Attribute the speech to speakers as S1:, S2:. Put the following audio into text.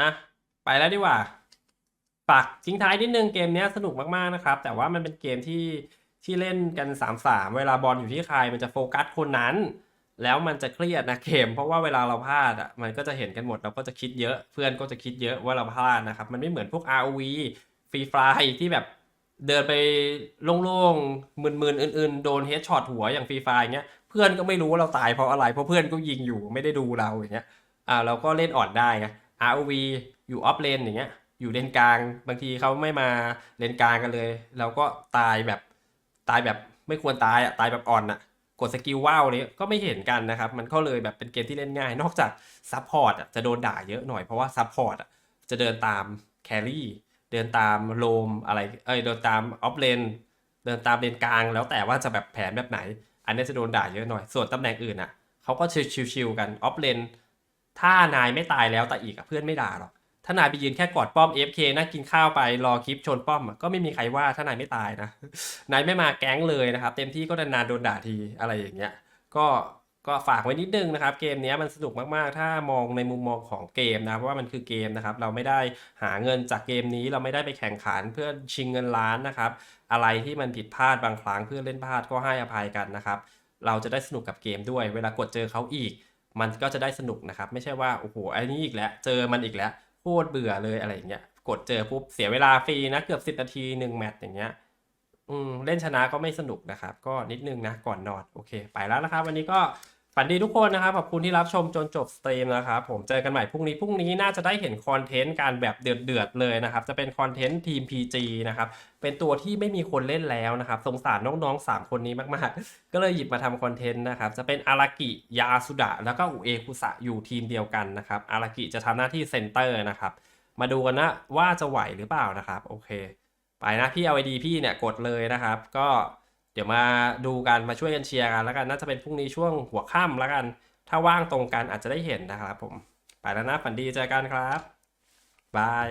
S1: อะไปแล้วดีกว่า ฝากทิ้งท้ายนิดนึงเกมนี้สนุกมากๆนะครับ แต่ว่ามันเป็นเกมที่ที่เล่นกัน3ามสามเวลาบอลอยู่ที่ใครมันจะโฟกัสคนนั้น แล้วมันจะเครียดนะเกม เพราะว่าเวลาเราพลาดอะมันก็จะเห็นกันหมดเราก็จะคิดเยอะ เพื่อนก็จะคิดเยอะว่าเราพลาดนะครับ มันไม่เหมือนพวก ROV ฟรีไฟที่แบบเดินไปโล่งๆมึนๆอื่นๆ โดนเฮดช็อตหัวอย่างฟรีไฟเงี้ยเพื่อนก็ไม่รู้ว่าเราตายเพราะอะไรเพราะเพื่อนก็ยิงอยู่ไม่ได้ดูเราอย่างเงี้ยอ่าเราก็เล่นอ่อนได้ไง ROV อยู่ออฟเลนอย่างเงี้ย อยู่เลนกลาง บางทีเขาไม่มาเลนกลางกันเลย เราก็ตายแบบตายแบบไม่ควรตายอะตายแบบอ่อนอะ กดสกิลว้าวนี้ก็ไม่เห็นกันนะครับ มันก็เลยแบบเป็นเกมที่เล่นง่าย นอกจากซัพพอร์ตอะจะโดนด่าเยอะหน่อยเพราะว่าซัพพอร์ตอะจะเดินตามแครี่เดินตามโลมอะไรเอ้ยเดินตามออฟเลนเดินตามเลนกลาง แล้วแต่ว่าจะแบบแผนแบบไหน อันนี้จะโดนด่าเยอะหน่อย ส่วนตำแหน่งอื่นอะเขาก็ชิวๆกันออฟเลน ถ้านายไม่ตายแล้วแต่อีกเพื่อนไม่ด่าหรอกถ้านายไปยืนแค่กอดป้อม FK นั่งกินข้าวไปรอคลิปชนป้อมก็ไม่มีใครว่าถ้านายไม่ตายนะนายไม่มาแก๊งเลยนะครับ เต็มที่ก็นานๆโดนด่าทีอะไรอย่างเงี้ยก็ก็ฝากไว้นิดนึงนะครับ เกมนี้มันสนุกมากๆ ถ้ามองในมุมมองของเกมนะเพราะว่ามันคือเกมนะครับ เราไม่ได้หาเงินจากเกมนี้เราไม่ได้ไปแข่งขันเพื่อชิงเงินล้านนะครับ อะไรที่มันผิดพลาดบางครั้งเพื่อนเล่นพลาดก็ให้อภัยกันนะครับ เราจะได้สนุกกับเกมด้วย เวลากดเจอเขาอีก มันก็จะได้สนุกนะครับ ไม่ใช่ว่าโอ้โหอันนี้อีกแล้วเจอมันอีกแล้วโคตรเบื่อเลยอะไรอย่างเงี้ยกดเจอปุ๊บเสียเวลาฟรีนะเกือบ 10 นาที1แมตช์อย่างเงี้ยอืมเล่นชนะก็ไม่สนุกนะครับ ก็นิดนึงนะก่อนนอนโอเค ไปแล้วนะครับ วันนี้ก็ ฝันดีทุกคนนะครับ ขอบคุณที่รับชมจนจบสตรีมนะครับผมเจอกันใหม่พรุ่งนี้พรุ่งนี้น่าจะได้เห็นคอนเทนต์การแบบเดือดเดือดๆเลยนะครับ จะเป็นคอนเทนต์ทีม PG นะครับเป็นตัวที่ไม่มีคนเล่นแล้วนะครับ สงสารน้องๆ 3 คนนี้มากๆ ก็เลยหยิบมาทำคอนเทนต์นะครับ จะเป็นอารากิยาสุดะแล้วก็อุเอคุสะอยู่ทีมเดียวกันนะครับอารากิจะทำหน้าที่เซนเตอร์นะครับ มาดูกันนะว่าจะไหวหรือเปล่านะครับโอเค ไปนะพี่เอาไอดีพี่เนี่ยกดเลยนะครับ ก็ เดี๋ยวมาดูกันมาช่วยกันเชียร์กันแล้วกันน่าจะเป็นพรุ่งนี้ช่วงหัวค่ำแล้วกัน ถ้าว่างตรงกันอาจจะได้เห็นนะครับผมไปแล้วนะฝันดีเจอกันครับบาย